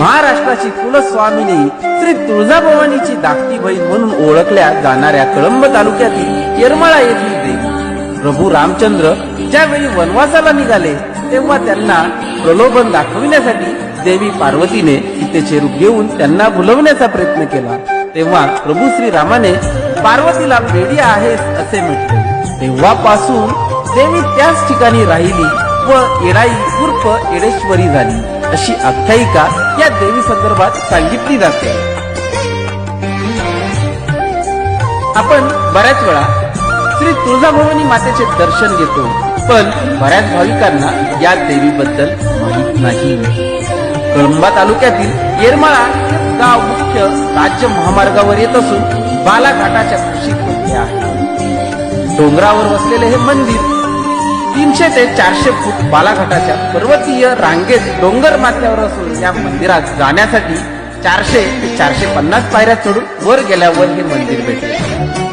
महाराष्ट्राची कुलस्वामिनी श्री तुळजाभवानीची धाकटी बहीण म्हणून ओळखल्या जाणाऱ्या कळंब तालुक्यातील येरमाळा येथील देवी. प्रभू रामचंद्र ज्यावेळी वनवासाला निघाले तेव्हा त्यांना प्रलोभन दाखविण्यासाठी देवी पार्वतीने सीतेचे रूप घेऊन त्यांना भुलवण्याचा प्रयत्न केला. तेव्हा प्रभू श्री रामाने पार्वतीला वेडी आहेस असे म्हटले. तेव्हापासून देवी त्याच ठिकाणी राहिली व एडाई उर्फ येडेश्वरी झाली. अशी आख्यायिका या देवी संदर्भात सांगितली जाते. आपण बऱ्याच वेळा श्री तुळजाभवानी मातेचे दर्शन घेतो पण बऱ्याच भाविकांना या देवीबद्दल माहीत नाही. कळंबा तालुक्यातील येरमाळा गाव मुख्य राज्य महामार्गावर येत असून बालाघाटाच्या कृषी आहे. डोंगरावर वसलेले हे मंदिर तीनशे ते चारशे फूट बालाघाटाच्या पर्वतीय रांगेत डोंगर माथ्यावर असून या मंदिरात जाण्यासाठी चारशे ते चारशे पन्नास पायऱ्या चढून वर गेल्यावर हे मंदिर भेटले.